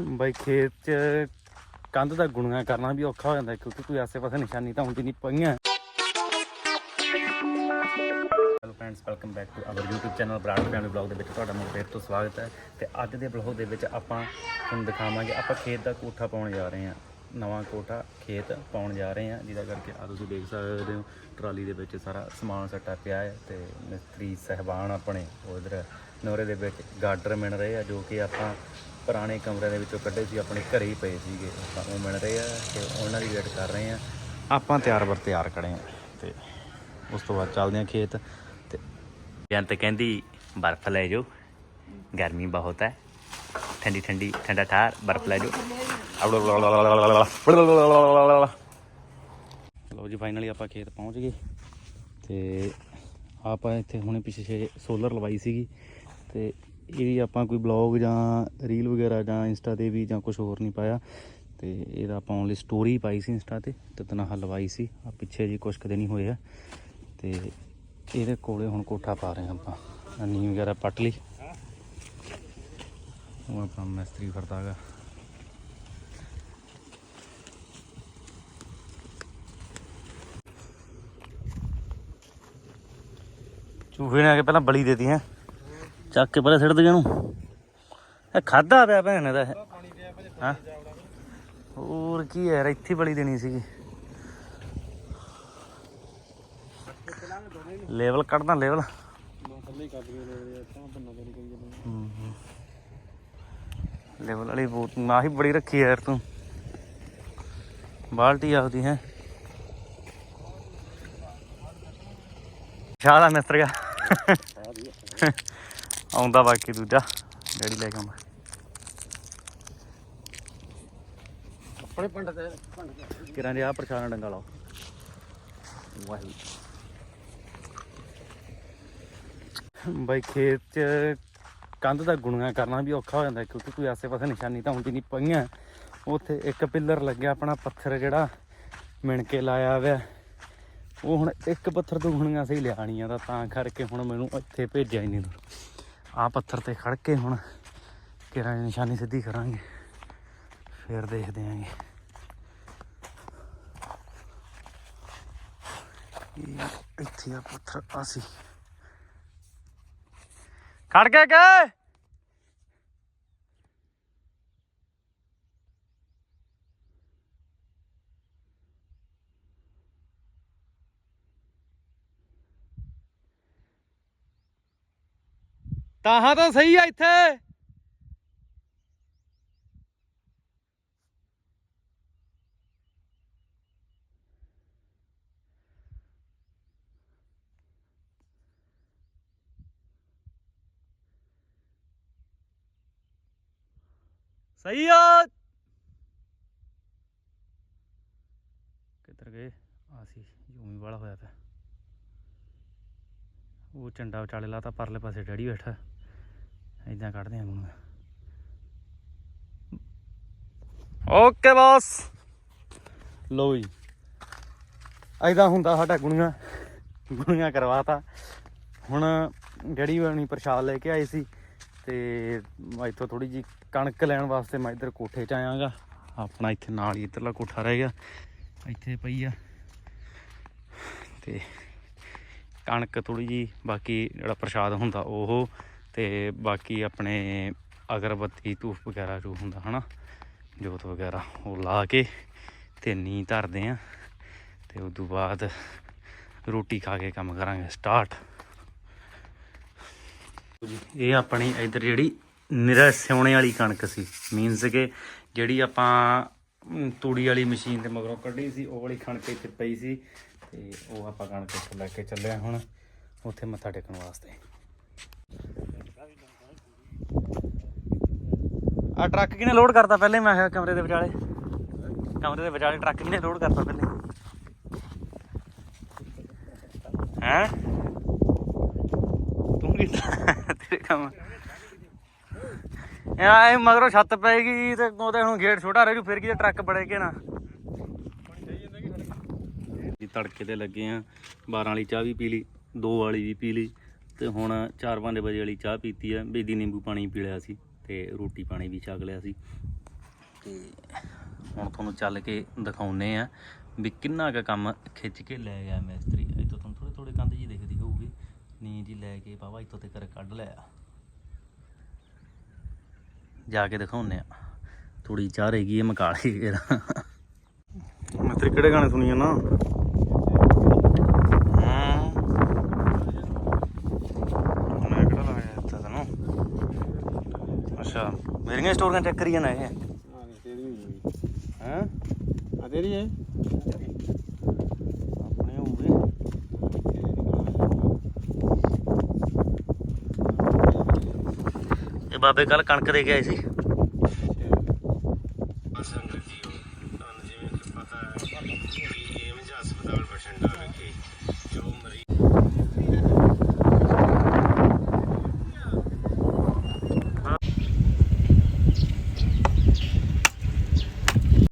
ਬਾਈ ਖੇਤ 'ਚ ਕੰਧ ਦਾ ਗੁਣਗਾ ਕਰਨਾ ਵੀ ਔਖਾ ਹੋ ਜਾਂਦਾ ਕਿਉਂਕਿ ਕੋਈ ਆਸੇ-ਪਾਸੇ ਨਿਸ਼ਾਨੀ ਤਾਂ ਹੁੰਦੀ ਨਹੀਂ ਪਈਆਂ। Hello friends welcome back to our YouTube channel Brar family blog ਦੇ ਵਿੱਚ ਤੁਹਾਡਾ ਮੁੜ ਫੇਰ ਤੋਂ ਸਵਾਗਤ ਹੈ। ਤੇ ਅੱਜ ਦੇ ਬਲੌਗ ਦੇ ਵਿੱਚ ਆਪਾਂ ਤੁਹਾਨੂੰ ਦਿਖਾਵਾਂਗੇ, ਆਪਾਂ ਖੇਤ ਦਾ ਕੋਠਾ ਪਾਉਣ ਜਾ ਰਹੇ ਹਾਂ। ਨਵਾਂ ਕੋਟਾ ਖੇਤ ਪਾਉਣ ਜਾ ਰਹੇ ਹਾਂ, ਜਿਹਦਾ ਕਰਕੇ ਆ ਤੁਸੀਂ ਦੇਖ ਸਕਦੇ ਹੋ, ਟਰਾਲੀ ਦੇ ਵਿੱਚ ਸਾਰਾ ਸਮਾਨ ਸੱਟਾ ਪਿਆ ਹੈ ਤੇ ਮਿਸਤਰੀ ਸਹਿਬਾਨ ਆਪਣੇ ਉਹ ਇਧਰ ਨੋਰੇ ਦੇ ਵਿੱਚ ਗਾਰਡਰ ਮਿਲ ਰਹੇ ਆ, ਜੋ ਕਿ ਆਪਾਂ ਪੁਰਾਣੇ ਕਮਰੇ ਦੇ ਵਿੱਚੋਂ ਕੱਢੇ ਸੀ, ਆਪਣੇ ਘਰੇ ਹੀ ਪਏ ਸੀਗੇ। ਤਾਂ ਉਹ ਮਿਲ ਰਹੇ ਆ ਤੇ ਉਹਨਾਂ ਦੀ ਵੇਟ ਕਰ ਰਹੇ ਆ। ਆਪਾਂ ਤਿਆਰ ਬਰ ਤਿਆਰ ਖੜੇ ਆ ਤੇ ਉਸ ਤੋਂ ਬਾਅਦ ਚੱਲਦੇ ਆ ਖੇਤ ਤੇ। ਬੇਅੰਤ ਕਹਿੰਦੀ, ਬਰਫ਼ ਲੈ ਜਾਓ, ਗਰਮੀ ਬਹੁਤ ਹੈ। ਠੰਡੀ ਠੰਡੀ ਠੰਡਾ ਠਾਰ ਬਰਫ਼ ਲੈ ਜਾਓ ਲਓ ਜੀ ਫਾਈਨਲੀ ਆਪਾਂ ਖੇਤ ਪਹੁੰਚ ਗਏ। ਤੇ ਆਪਾਂ ਇੱਥੇ ਹੁਣੇ ਪਿੱਛੇ ਸੋਲਰ ਲਵਾਈ ਸੀਗੀ। ਤੇ ਇਹਦੀ ਆਪਾਂ ਕੋਈ ਬਲੌਗ ਜਾਂ ਰੀਲ ਵਗੈਰਾ ਜਾਂ ਇੰਸਟਾ ਤੇ ਵੀ ਜਾਂ ਕੁਝ ਹੋਰ ਨਹੀਂ ਪਾਇਆ। ਤੇ ਇਹਦਾ ਆਪਾਂ ਓਨਲੀ ਸਟੋਰੀ ਪਾਈ ਸੀ ਇੰਸਟਾ ਤੇ ਤੇ ਤਨਹਾ ਲਵਾਈ ਸੀ। ਆ ਪਿੱਛੇ ਜੀ ਕੁਛ ਕਦੇ ਨਹੀਂ ਹੋਇਆ ਆ। ਤੇ ਇਹਦੇ ਕੋਲੇ ਹੁਣ ਕੋਠਾ ਪਾ ਰਹੇ ਹਾਂ ਆਪਾਂ। ਨੀ ਵਗੈਰਾ ਪੱਟ ਲਈ। ਉਹ ਆਪਣਾ ਮਿਸਤਰੀ ਫਿਰਦਾ ਹੈਗਾ। ਚੂਹੇ ਨੇ ਆ ਕੇ ਪਹਿਲਾਂ ਬਲੀ ਦੇਤੀ ਹੈ। ਚੱਕ ਕੇ ਪਹਿਲਾਂ ਸਿੱਟ ਦੇ ਇਹਨੂੰ। ਇਹ ਖਾਦਾ ਪਿਆ ਭੈਣ ਦਾ ਹਾਂ? ਹੋਰ ਕੀ ਹੈ ਯਾਰ ਇੱਥੇ ਬਲੀ ਦੇਣੀ ਸੀਗੀ। ਲੈਵਲ ਕੱਢਦਾ ਲੈਵਲ। ਲੈਵਲ ਵਾਲੀ ਬਹੁਤ ਮਾਹੀ ਬੜੀ ਰੱਖੀ ਯਾਰ ਤੂੰ। ਬਾਲਟੀ ਆਉਦੀ ਹੈ। ਸ਼ਾਦਾ ਮਿਸਤਰ ਗਿਆ ਆਉਂਦਾ ਬਾਕੀ ਦੂਜਾ ਡੈਡੀ ਲੈ ਕੇ ਆਉਂਦਾ। ਆਪਣੇ ਪਿੰਡ ਤੇ ਕਿਰਾਂ ਦੇ ਆ ਪ੍ਰਸ਼ਾਨਾ ਡੰਗਾ ਲਾਓ। ਵਾਹਿਗੁਰੂ। ਬਾਈ ਖੇਤ 'ਚ ਕੰਧ ਦਾ ਗੁਣਗਾ ਕਰਨਾ ਵੀ ਔਖਾ ਹੋ ਜਾਂਦਾ ਕਿਉਂਕਿ ਕੋਈ ਆਸੇ-ਪਾਸੇ ਨਿਸ਼ਾਨੀ ਤਾਂ ਹੁੰਦੀ ਨਹੀਂ ਪਈਆਂ। ਉੱਥੇ ਇੱਕ ਪਿੱਲਰ ਲੱਗਿਆ ਆਪਣਾ ਪੱਥਰ ਜਿਹੜਾ ਮਿਣ ਕੇ ਲਾਇਆ ਹੋਇਆ। ਉਹ ਹੁਣ ਇੱਕ ਪੱਥਰ ਤੋਂ ਗੁਣੀਆਂ ਸਹੀ ਲਿਆਣੀਆਂ ਦਾ ਤਾਂ ਕਰਕੇ ਹੁਣ ਮੈਨੂੰ ਇੱਥੇ ਭੇਜਿਆ ਹੀ ਨਹੀਂ ਆ ਪੱਥਰ ਤੇ ਖੜ ਕੇ ਹੁਣ ਕਿਰਾਂ ਨਿਸ਼ਾਨੀ ਸਿੱਧੀ ਕਰਾਂਗੇ, ਫਿਰ ਦੇਖਦੇ ਆਂਗੇ ਇਹ ਇੱਥੇ ਆ ਪੱਥਰ ਆਸੀ ਖੜ ਕੇ? ਗਏ ਤਾਹਾਂ ਤਾਂ ਸਹੀ ਆ ਇੱਥੇ। ਸਹੀ ਆ। ਕਿੱਧਰ ਗਏ? ਜੂਮੀ ਵਾਲਾ ਹੋਇਆ ਪਿਆ। ਉਹ ਝੰਡਾ ਵਿਚਾਲੇ ਲਾਤਾ, ਪਰਲੇ ਪਾਸੇ ਡੈਡੀ ਬੈਠਾ। ਇਦਾਂ ਕੱਢਦੇ ਆ ਗੁਣਗਾ ਓਕੇ ਬਾਸ। ਲੋ ਜੀ। ਐਦਾਂ ਹੁੰਦਾ ਸਾਡਾ ਗੁਣੀਆਂ ਗੁਣੀਆਂ ਕਰਵਾਤਾ। ਹੁਣ ਡੈਡੀ ਬਣੀ ਪ੍ਰਸ਼ਾਦ ਲੈ ਕੇ ਆਏ ਸੀ। ਤੇ ਇੱਥੋਂ ਥੋੜੀ ਜੀ ਕਣਕ ਲੈਣ ਵਾਸਤੇ ਮੈਂ ਇੱਧਰ ਕੋਠੇ 'ਚ ਆਇਆਗਾ ਆਪਣਾ ਇੱਥੇ ਨਾਲ ਹੀ ਇੱਧਰਲਾ ਕੋਠਾ ਰਹਿ ਗਿਆ। ਇੱਥੇ ਪਈ ਆ। ਤੇ ਕਣਕ ਥੋੜੀ ਜੀ ਬਾਕੀ ਜਿਹੜਾ ਪ੍ਰਸ਼ਾਦ ਹੁੰਦਾ ਉਹ, ਤੇ ਬਾਕੀ ਆਪਣੇ ਅਗਰਬੱਤੀ, ਧੂਫ ਵਗੈਰਾ ਜੋ ਹੁੰਦਾ ਹਨਾ, ਜੋਤ ਵਗੈਰਾ, ਉਹ ਲਾ ਕੇ ਤੇ ਨੀ ਧਰਦੇ ਆ। ਤੇ ਉਸ ਤੋਂ ਬਾਅਦ ਰੋਟੀ ਖਾ ਕੇ ਕੰਮ ਕਰਾਂਗੇ ਸਟਾਰਟ। ਇਹ ਆਪਣੀ ਇਧਰ ਜਿਹੜੀ ਨਿਰਾ ਸਿਉਣੇ ਵਾਲੀ ਕਣਕ ਸੀ। ਮੀਨਸ ਕਿ ਜਿਹੜੀ ਆਪਾਂ ਤੂੜੀ ਵਾਲੀ ਮਸ਼ੀਨ ਤੇ ਮਗਰੋਂ ਕੱਢੀ ਸੀ, ਉਹ ਵਾਲੀ ਕਣਕ ਇੱਥੇ ਪਈ ਸੀ ਤੇ ਉਹ ਆਪਾਂ ਕਣਕ ਇੱਥੋਂ ਲੈ ਕੇ ਚੱਲੇ ਹੁਣ, ਉੱਥੇ ਮੱਥਾ ਟੇਕਣ ਵਾਸਤੇ। ਆ ਟਰੱਕ ਕਿਨੇ ਲੋਡ ਕਰਤਾ ਪਹਿਲੇ? ਮੈਂ ਕਿਹਾ ਕਮਰੇ ਦੇ ਵਿਚਾਲੇ। ਕਮਰੇ ਦੇ ਵਿਚਾਲੇ ਟਰੱਕ ਕਿਨੇ ਲੋਡ ਕਰਤਾ ਪਹਿਲੇ? ਹੈ? ਤੂੰ ਕੀਤਾ ਤੇਰੇ ਕੰਮ। ਯਾ ਇਹ ਮਗਰੋਂ ਛੱਤ ਪੈਗੀ ਤੇ ਉਹਦੇ ਹੁਣ ਗੇਟ ਛੋਟਾ ਰਹਿ ਜੂ, ਫਿਰ ਕੀ ਟਰੱਕ ਬੜੇਗੇ ਨਾ। ਜੀ ਤੜਕੇ ਤੇ ਲੱਗੇ ਆ 12 ਵਾਲੀ ਚਾਹ ਵੀ ਪੀ ਲਈ 2 ਵਾਲੀ ਵੀ ਪੀ ਲਈ, ਤੇ ਹੁਣ 4-5 ਵਜੇ ਵਾਲੀ ਚਾਹ ਪੀਤੀ ਆ, ਬੇਦੀ ਨਿੰਬੂ ਪਾਣੀ ਪੀ ਲਿਆ ਸੀ, ਤੇ ਰੋਟੀ ਪਾਣੀ ਵੀ ਛਕ ਲਿਆ ਸੀ। ਤੇ ਹੁਣ ਤੁਹਾਨੂੰ ਚੱਲ ਕੇ ਦਿਖਾਉਨੇ ਆ ਵੀ ਕਿੰਨਾ ਕੁ ਕੰਮ ਖਿੱਚ ਕੇ ਲੈ ਗਿਆ ਮਿਸਤਰੀ। ਇਹ ਤੋਂ ਤੁਹਾਨੂੰ ਥੋੜੇ ਥੋੜੇ ਕੰਧ ਜੀ ਦਿਖਦੀ ਹੋਊਗੀ। ਨੀ ਜੀ ਲੈ ਕੇ ਬਾਬਾ ਇੱਥੋਂ ਤੇ ਕਰ ਕੱਢ ਲਿਆ। ਜਾ ਕੇ ਦਿਖਾਉਨੇ ਆ ਥੋੜੀ ਚਾਹ ਰਹੇਗੀ ਇਹ ਮਕਾਲੀ ਜਿਹੜਾ ਮਿਸਤਰੀ ਕਿਹੜੇ ਗਾਣੇ ਸੁਣੀ ਨਾ ਹਾਂ? ਮੈਂ ਕਿਹੜਾ ਲਾਇਆ ਇੱਥੇ ਤੈਨੂੰ? ਅੱਛਾ ਮੇਰੀਆਂ ਸਟੋਰੀਆਂ ਚੈੱਕ ਕਰੀ ਜਾਣਾ ਇਹ। ਹਾਂ? ਤੇਰੀ ਹੈਂ ਆ ਤੇਰੀ ਹੈ? ਆਪਣੇ ਹੋਊਗੇ। ਬਾਬੇ ਕੱਲ ਕਣਕ ਦੇ ਕੇ ਆਏ ਸੀ।